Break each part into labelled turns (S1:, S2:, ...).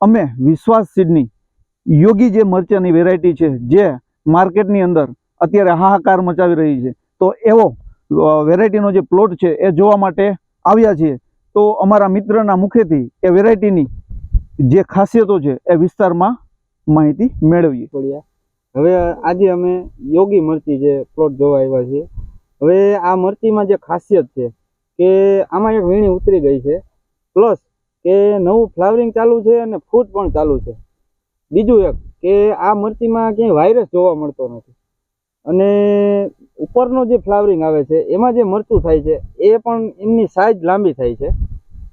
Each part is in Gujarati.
S1: અમે વિશ્વાસ સીડની યોગી જે મરચાની વેરાયટી છે, જે માર્કેટની અંદર અત્યારે હાહાકાર મચાવી રહી છે, તો એવો વેરાયટીનો જે પ્લોટ છે એ જોવા માટે આવ્યા છીએ. તો અમારા મિત્રના મુખેથી એ વેરાયટીની જે ખાસિયતો છે એ વિસ્તારમાં માહિતી મેળવીએ.
S2: પડ્યા હવે આજે અમે યોગી મરચી જે પ્લોટ જોવા આવ્યા છીએ. હવે આ મરચીમાં જે ખાસિયત છે કે આમાં એક વીણી ઉતરી ગઈ છે. પ્લસ કે નવું ફ્લાવરિંગ ચાલુ છે અને ફૂટ પણ ચાલુ છે. બીજું એક કે આ મરચીમાં ક્યાંય વાયરસ જોવા મળતો નથી. અને ઉપરનો જે ફ્લાવરિંગ આવે છે, એમાં જે મરચું થાય છે, એ પણ એમની સાઈઝ લાંબી થાય છે.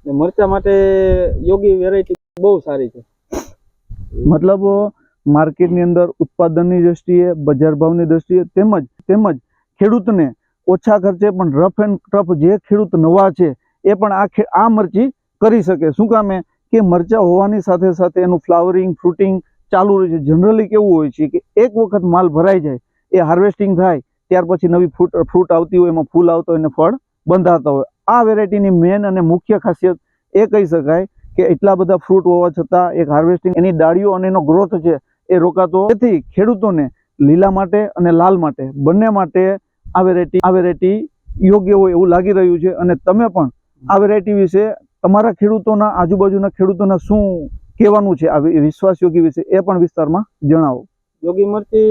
S2: ને મરચા માટે યોગી વેરાયટી બહુ સારી છે.
S1: મતલબ માર્કેટની અંદર ઉત્પાદનની દ્રષ્ટિએ, બજાર ભાવની દ્રષ્ટિએ તેમજ તેમજ ખેડૂતને ઓછા ખર્ચે પણ રફ એન્ડ ટફ જે ખેડૂત નવા છે, એ પણ આ આ મરચી કરી શકે. શું કામે કે મરચાં હોવાની સાથે સાથે એનું ફ્લાવરિંગ, ફ્રૂટિંગ ચાલુ રહે છે. જનરલી કેવું હોય છે કે એક વખત માલ ભરાઈ જાય, એ હાર્વેસ્ટિંગ થાય, ત્યાર પછી નવી ફ્રૂટ ફ્રૂટ આવતી હોય, એમાં ફૂલ આવતો હોય અને ફળ બંધાતા હોય. આ વેરાયટીની મેન અને મુખ્ય ખાસિયત એ કહી શકાય કે એટલા બધા ફ્રૂટ હોવા છતાં એક હાર્વેસ્ટિંગ, એની ડાળીઓ અને એનો ગ્રોથ છે, એ રોકાતો તેથી ખેડૂતોને લીલા માટે અને લાલ માટે, બંને માટે આ વેરાયટી આ વેરાયટી યોગ્ય હોય એવું લાગી રહ્યું છે. અને તમે પણ આ વેરાયટી વિશે તમારા ખેડૂતોના આજુબાજુના ખેડૂતોના શું કહેવાનું છે? આ વિશ્વાસ યોગી વિશે એ પણ વિસ્તારમાં જણાવો.
S2: યોગી મરચી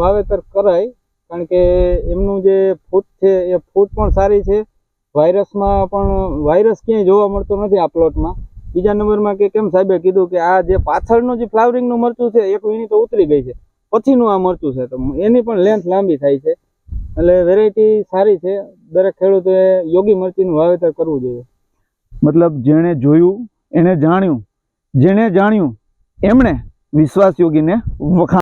S2: વાવેતર કરાય, કારણ કે એમનું જે ફૂટ છે, એ ફૂટ પણ સારી છે. વાયરસમાં પણ વાયરસ ક્યાંય જોવા મળતો નથી આ પ્લોટમાં. બીજા નંબરમાં કે કેમ સાહેબે કીધું કે આ જે પાછળનું જે ફ્લાવરિંગનું મરચું છે, એક વીણી તો ઉતરી ગઈ છે. પછીનું આ મરચું છે, તો એની પણ લેન્થ લાંબી થાય છે. એટલે વેરાયટી સારી છે. દરેક ખેડૂતોએ યોગી મરચીનું વાવેતર કરવું જોઈએ.
S1: મતલબ જેણે જોયું એણે જાણ્યું. જેણે જાણ્યું એમણે વિશ્વાસ યોગીને વખાણ